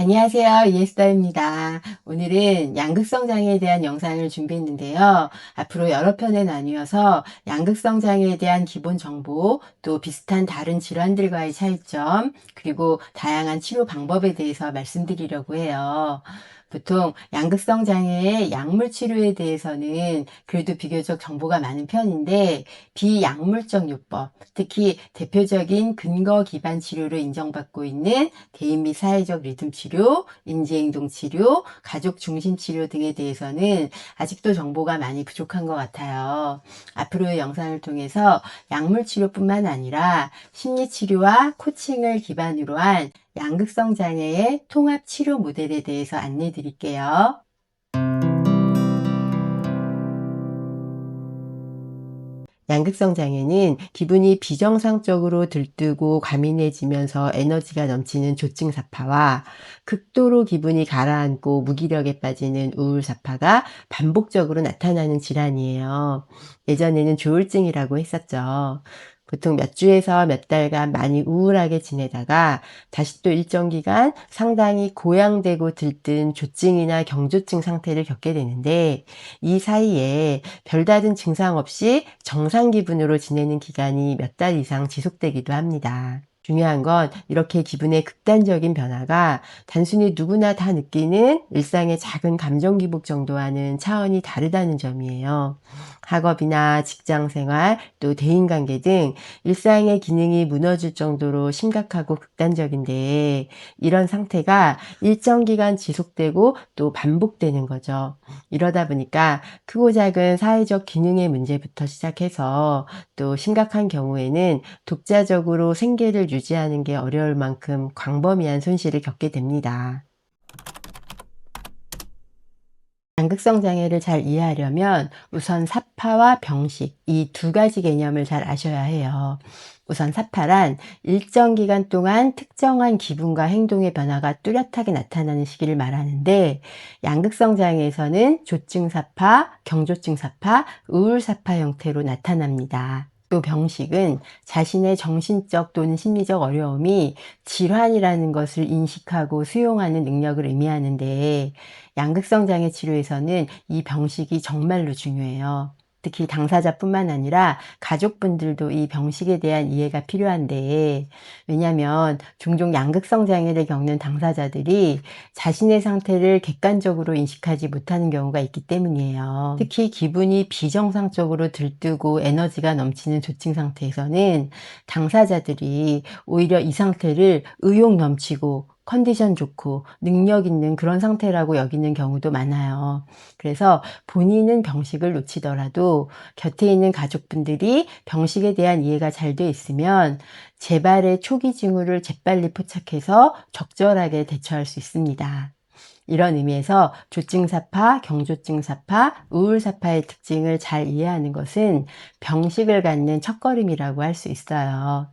안녕하세요. 이에스더입니다. 오늘은 양극성 장애에 대한 영상을 준비했는데요. 앞으로 여러 편에 나뉘어서 양극성 장애에 대한 기본 정보, 또 비슷한 다른 질환들과의 차이점, 그리고 다양한 치료 방법에 대해서 말씀드리려고 해요. 보통 양극성 장애의 약물 치료에 대해서는 그래도 비교적 정보가 많은 편인데 비약물적 요법, 특히 대표적인 근거 기반 치료로 인정받고 있는 대인 및 사회적 리듬 치료, 인지행동 치료, 가족 중심 치료 등에 대해서는 아직도 정보가 많이 부족한 것 같아요. 앞으로의 영상을 통해서 약물 치료뿐만 아니라 심리 치료와 코칭을 기반으로 한 양극성 장애의 통합 치료 모델에 대해서 안내 드릴게요. 양극성 장애는 기분이 비정상적으로 들뜨고 과민해지면서 에너지가 넘치는 조증사파와 극도로 기분이 가라앉고 무기력에 빠지는 우울사파가 반복적으로 나타나는 질환이에요. 예전에는 조울증이라고 했었죠. 보통 몇 주에서 몇 달간 많이 우울하게 지내다가 다시 또 일정 기간 상당히 고양되고 들뜬 조증이나 경조증 상태를 겪게 되는데 이 사이에 별다른 증상 없이 정상 기분으로 지내는 기간이 몇 달 이상 지속되기도 합니다. 중요한 건 이렇게 기분의 극단적인 변화가 단순히 누구나 다 느끼는 일상의 작은 감정 기복 정도와는 차원이 다르다는 점이에요. 학업이나 직장 생활, 또 대인 관계 등 일상의 기능이 무너질 정도로 심각하고 극단적인데 이런 상태가 일정 기간 지속되고 또 반복되는 거죠. 이러다 보니까 크고 작은 사회적 기능의 문제부터 시작해서 또 심각한 경우에는 독자적으로 생계를 유지 하는 게 어려울 만큼 광범위한 손실을 겪게 됩니다. 양극성 장애를 잘 이해하려면 우선 사파와 병식 이 두 가지 개념을 잘 아셔야 해요. 우선 사파란 일정 기간 동안 특정한 기분과 행동의 변화가 뚜렷하게 나타나는 시기를 말하는데 양극성 장애에서는 조증 사파, 경조증 사파, 우울 사파 형태로 나타납니다. 또 병식은 자신의 정신적 또는 심리적 어려움이 질환이라는 것을 인식하고 수용하는 능력을 의미하는데 양극성 장애 치료에서는 이 병식이 정말로 중요해요. 특히 당사자뿐만 아니라 가족분들도 이 병식에 대한 이해가 필요한데 왜냐하면 종종 양극성 장애를 겪는 당사자들이 자신의 상태를 객관적으로 인식하지 못하는 경우가 있기 때문이에요. 특히 기분이 비정상적으로 들뜨고 에너지가 넘치는 조증 상태에서는 당사자들이 오히려 이 상태를 의욕 넘치고 컨디션 좋고 능력 있는 그런 상태라고 여기는 경우도 많아요. 그래서 본인은 병식을 놓치더라도 곁에 있는 가족분들이 병식에 대한 이해가 잘 돼 있으면 재발의 초기 징후를 재빨리 포착해서 적절하게 대처할 수 있습니다. 이런 의미에서 조증사파, 경조증사파, 우울사파의 특징을 잘 이해하는 것은 병식을 갖는 첫걸음이라고 할 수 있어요.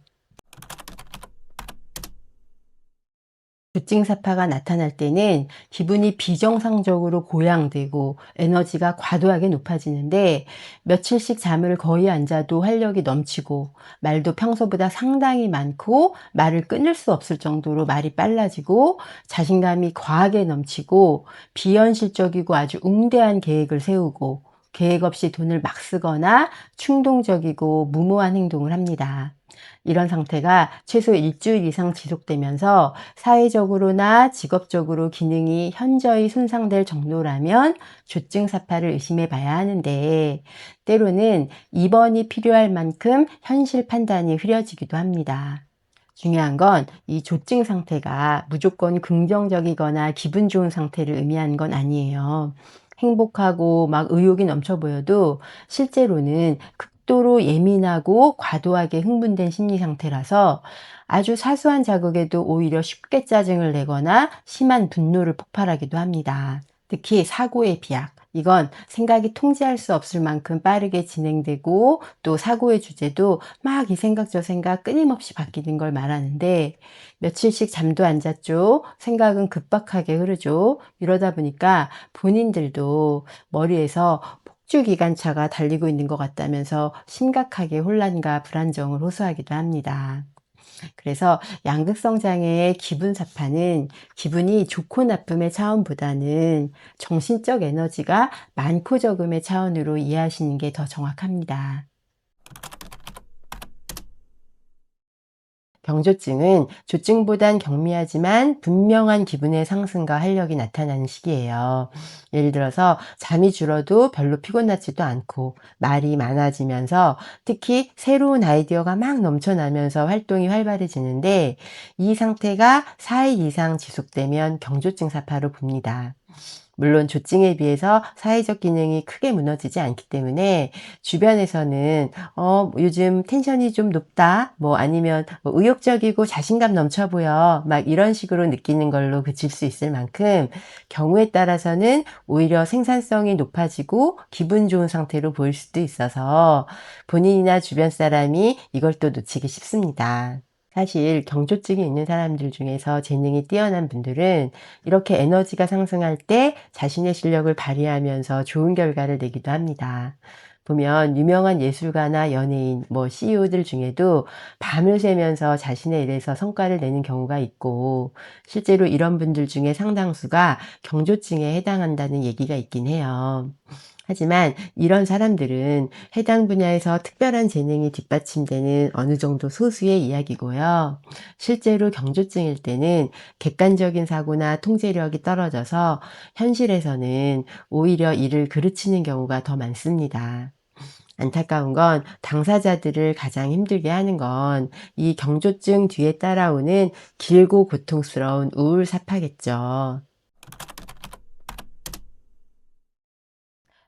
조증사파가 나타날 때는 기분이 비정상적으로 고양되고 에너지가 과도하게 높아지는데 며칠씩 잠을 거의 안 자도 활력이 넘치고 말도 평소보다 상당히 많고 말을 끊을 수 없을 정도로 말이 빨라지고 자신감이 과하게 넘치고 비현실적이고 아주 웅대한 계획을 세우고 계획 없이 돈을 막 쓰거나 충동적이고 무모한 행동을 합니다. 이런 상태가 최소 일주일 이상 지속되면서 사회적으로나 직업적으로 기능이 현저히 손상될 정도라면 조증사파를 의심해 봐야 하는데 때로는 입원이 필요할 만큼 현실 판단이 흐려지기도 합니다. 중요한 건 이 조증 상태가 무조건 긍정적이거나 기분 좋은 상태를 의미하는 건 아니에요. 행복하고 막 의욕이 넘쳐 보여도 실제로는 극도로 예민하고 과도하게 흥분된 심리 상태라서 아주 사소한 자극에도 오히려 쉽게 짜증을 내거나 심한 분노를 폭발하기도 합니다. 특히 사고의 비약. 이건 생각이 통제할 수 없을 만큼 빠르게 진행되고 또 사고의 주제도 막 이 생각 저 생각 끊임없이 바뀌는 걸 말하는데 며칠씩 잠도 안 잤죠. 생각은 급박하게 흐르죠. 이러다 보니까 본인들도 머리에서 폭주기관차가 달리고 있는 것 같다면서 심각하게 혼란과 불안정을 호소하기도 합니다. 그래서 양극성 장애의 기분 사파는 기분이 좋고 나쁨의 차원보다는 정신적 에너지가 많고 적음의 차원으로 이해하시는 게 더 정확합니다. 경조증은 조증보단 경미하지만 분명한 기분의 상승과 활력이 나타나는 시기예요. 예를 들어서 잠이 줄어도 별로 피곤하지도 않고 말이 많아지면서 특히 새로운 아이디어가 막 넘쳐나면서 활동이 활발해지는데 이 상태가 4일 이상 지속되면 경조증 사파로 봅니다. 물론 조증에 비해서 사회적 기능이 크게 무너지지 않기 때문에 주변에서는 어 요즘 텐션이 좀 높다 뭐 아니면 뭐 의욕적이고 자신감 넘쳐 보여 막 이런 식으로 느끼는 걸로 그칠 수 있을 만큼 경우에 따라서는 오히려 생산성이 높아지고 기분 좋은 상태로 보일 수도 있어서 본인이나 주변 사람이 이걸 또 놓치기 쉽습니다. 사실 경조증이 있는 사람들 중에서 재능이 뛰어난 분들은 이렇게 에너지가 상승할 때 자신의 실력을 발휘하면서 좋은 결과를 내기도 합니다. 보면 유명한 예술가나 연예인, 뭐 CEO들 중에도 밤을 새면서 자신의 일에서 성과를 내는 경우가 있고 실제로 이런 분들 중에 상당수가 경조증에 해당한다는 얘기가 있긴 해요. 하지만 이런 사람들은 해당 분야에서 특별한 재능이 뒷받침되는 어느 정도 소수의 이야기고요. 실제로 경조증일 때는 객관적인 사고나 통제력이 떨어져서 현실에서는 오히려 이를 그르치는 경우가 더 많습니다. 안타까운 건 당사자들을 가장 힘들게 하는 건 이 경조증 뒤에 따라오는 길고 고통스러운 우울 사파겠죠.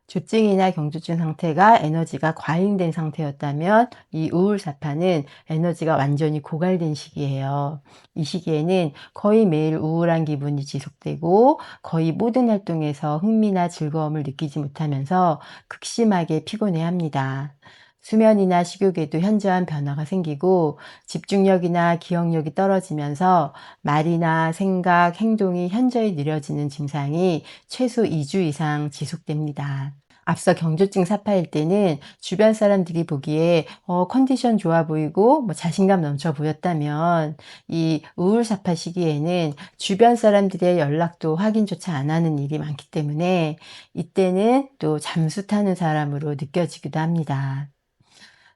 조증이나 경조증 상태가 에너지가 과잉된 상태였다면 이 우울사파는 에너지가 완전히 고갈된 시기예요. 이 시기에는 거의 매일 우울한 기분이 지속되고 거의 모든 활동에서 흥미나 즐거움을 느끼지 못하면서 극심하게 피곤해합니다. 수면이나 식욕에도 현저한 변화가 생기고 집중력이나 기억력이 떨어지면서 말이나 생각, 행동이 현저히 느려지는 증상이 최소 2주 이상 지속됩니다. 앞서 경조증 사파일 때는 주변 사람들이 보기에 어, 컨디션 좋아 보이고 뭐 자신감 넘쳐 보였다면 이 우울 사파 시기에는 주변 사람들의 연락도 확인조차 안 하는 일이 많기 때문에 이때는 또 잠수 타는 사람으로 느껴지기도 합니다.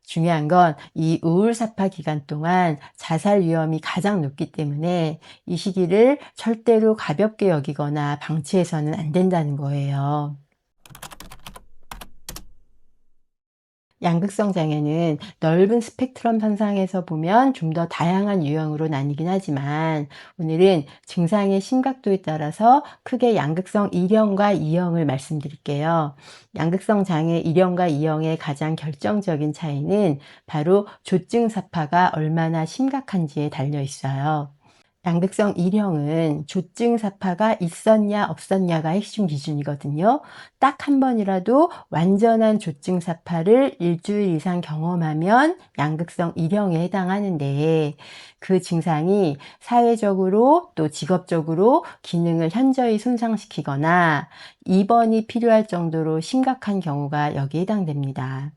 중요한 건 이 우울사파 기간 동안 자살 위험이 가장 높기 때문에 이 시기를 절대로 가볍게 여기거나 방치해서는 안 된다는 거예요. 양극성 장애는 넓은 스펙트럼 현상에서 보면 좀 더 다양한 유형으로 나뉘긴 하지만 오늘은 증상의 심각도에 따라서 크게 양극성 1형과 2형을 말씀드릴게요. 양극성 장애 1형과 2형의 가장 결정적인 차이는 바로 조증 사파가 얼마나 심각한지에 달려 있어요. 양극성 1형은 조증 사파가 있었냐 없었냐가 핵심 기준이거든요. 딱 한 번이라도 완전한 조증 사파를 일주일 이상 경험하면 양극성 1형에 해당하는데 그 증상이 사회적으로 또 직업적으로 기능을 현저히 손상시키거나 입원이 필요할 정도로 심각한 경우가 여기에 해당됩니다.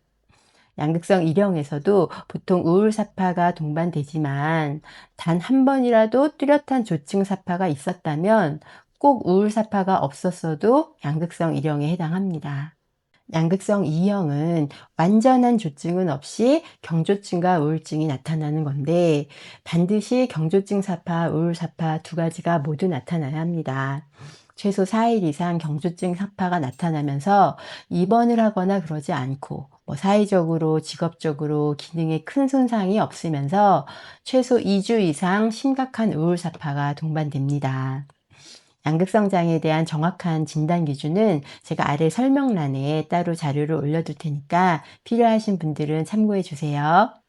양극성 일형에서도 보통 우울사파가 동반되지만 단 한 번이라도 뚜렷한 조증사파가 있었다면 꼭 우울사파가 없었어도 양극성 일형에 해당합니다. 양극성 2형은 완전한 조증은 없이 경조증과 우울증이 나타나는 건데 반드시 경조증 사파, 우울 사파 두 가지가 모두 나타나야 합니다. 최소 4일 이상 경조증 사파가 나타나면서 입원을 하거나 그러지 않고 뭐 사회적으로 직업적으로 기능에 큰 손상이 없으면서 최소 2주 이상 심각한 우울사파가 동반됩니다. 양극성 장애에 대한 정확한 진단 기준은 제가 아래 설명란에 따로 자료를 올려둘 테니까 필요하신 분들은 참고해 주세요.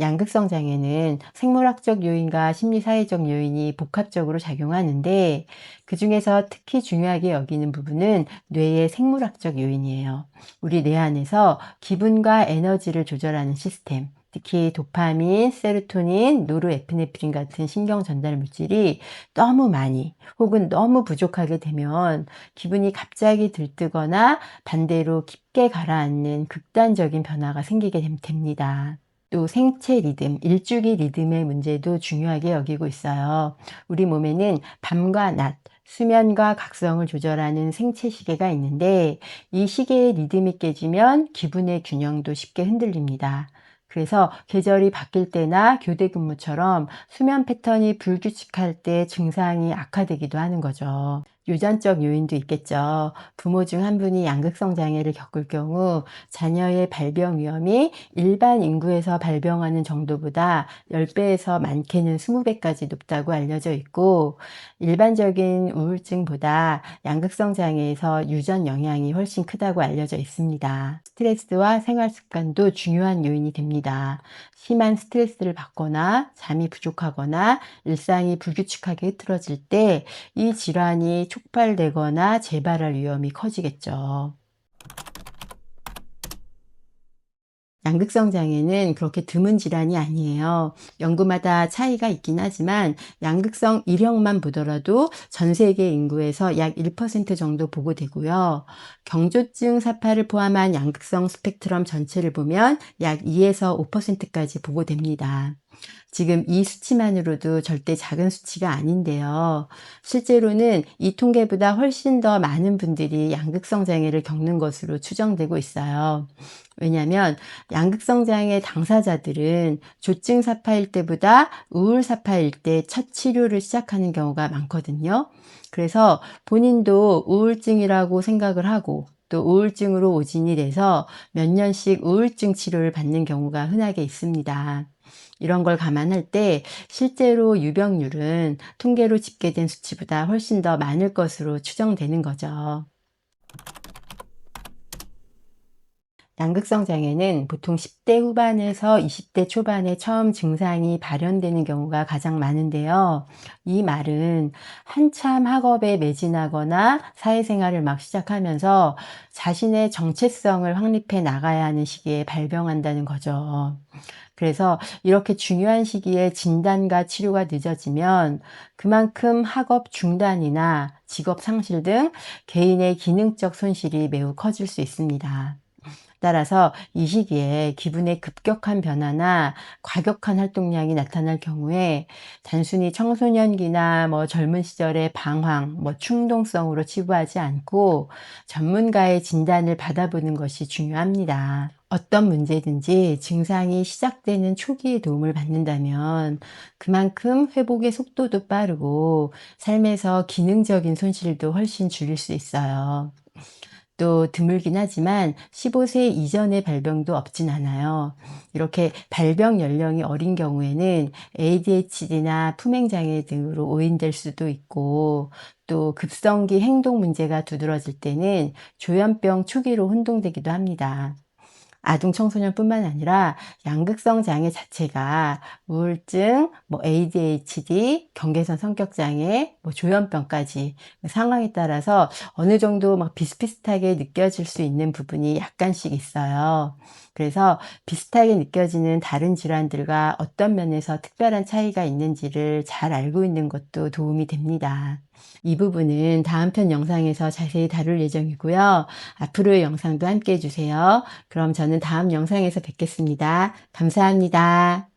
양극성 장애는 생물학적 요인과 심리사회적 요인이 복합적으로 작용하는데 그 중에서 특히 중요하게 여기는 부분은 뇌의 생물학적 요인이에요. 우리 뇌 안에서 기분과 에너지를 조절하는 시스템, 특히 도파민, 세로토닌, 노르에피네프린 같은 신경 전달 물질이 너무 많이 혹은 너무 부족하게 되면 기분이 갑자기 들뜨거나 반대로 깊게 가라앉는 극단적인 변화가 생기게 됩니다. 또 생체 리듬, 일주기 리듬의 문제도 중요하게 여기고 있어요. 우리 몸에는 밤과 낮, 수면과 각성을 조절하는 생체 시계가 있는데 이 시계의 리듬이 깨지면 기분의 균형도 쉽게 흔들립니다. 그래서 계절이 바뀔 때나 교대 근무처럼 수면 패턴이 불규칙할 때 증상이 악화되기도 하는 거죠. 유전적 요인도 있겠죠. 부모 중 한 분이 양극성 장애를 겪을 경우 자녀의 발병 위험이 일반 인구에서 발병하는 정도보다 10배에서 많게는 20배까지 높다고 알려져 있고 일반적인 우울증보다 양극성 장애에서 유전 영향이 훨씬 크다고 알려져 있습니다. 스트레스와 생활 습관도 중요한 요인이 됩니다. 심한 스트레스를 받거나 잠이 부족하거나 일상이 불규칙하게 흐트러질 때 이 질환이 촉발되거나 재발할 위험이 커지겠죠. 양극성 장애는 그렇게 드문 질환이 아니에요. 연구마다 차이가 있긴 하지만 양극성 1형만 보더라도 전 세계 인구에서 약 1% 정도 보고되고요. 경조증 사파를 포함한 양극성 스펙트럼 전체를 보면 약 2에서 5%까지 보고됩니다. 지금 이 수치만으로도 절대 작은 수치가 아닌데요. 실제로는 이 통계보다 훨씬 더 많은 분들이 양극성 장애를 겪는 것으로 추정되고 있어요. 왜냐하면 양극성 장애 당사자들은 조증 사파일 때보다 우울 사파일 때 첫 치료를 시작하는 경우가 많거든요. 그래서 본인도 우울증이라고 생각을 하고 또 우울증으로 오진이 돼서 몇 년씩 우울증 치료를 받는 경우가 흔하게 있습니다. 이런 걸 감안할 때 실제로 유병률은 통계로 집계된 수치보다 훨씬 더 많을 것으로 추정되는 거죠. 양극성 장애는 보통 10대 후반에서 20대 초반에 처음 증상이 발현되는 경우가 가장 많은데요. 이 말은 한참 학업에 매진하거나 사회생활을 막 시작하면서 자신의 정체성을 확립해 나가야 하는 시기에 발병한다는 거죠. 그래서 이렇게 중요한 시기에 진단과 치료가 늦어지면 그만큼 학업 중단이나 직업 상실 등 개인의 기능적 손실이 매우 커질 수 있습니다. 따라서 이 시기에 기분의 급격한 변화나 과격한 활동량이 나타날 경우에 단순히 청소년기나 뭐 젊은 시절의 방황, 뭐 충동성으로 치부하지 않고 전문가의 진단을 받아보는 것이 중요합니다. 어떤 문제든지 증상이 시작되는 초기에 도움을 받는다면 그만큼 회복의 속도도 빠르고 삶에서 기능적인 손실도 훨씬 줄일 수 있어요. 또 드물긴 하지만 15세 이전의 발병도 없진 않아요. 이렇게 발병 연령이 어린 경우에는 ADHD나 품행장애 등으로 오인될 수도 있고 또 급성기 행동 문제가 두드러질 때는 조현병 초기로 혼동되기도 합니다. 아동 청소년뿐만 아니라 양극성 장애 자체가 우울증, 뭐 ADHD, 경계선 성격 장애, 뭐 조현병까지 상황에 따라서 어느 정도 막 비슷비슷하게 느껴질 수 있는 부분이 약간씩 있어요. 그래서 비슷하게 느껴지는 다른 질환들과 어떤 면에서 특별한 차이가 있는지를 잘 알고 있는 것도 도움이 됩니다. 이 부분은 다음 편 영상에서 자세히 다룰 예정이고요. 앞으로의 영상도 함께 해주세요. 그럼 저는 다음 영상에서 뵙겠습니다. 감사합니다.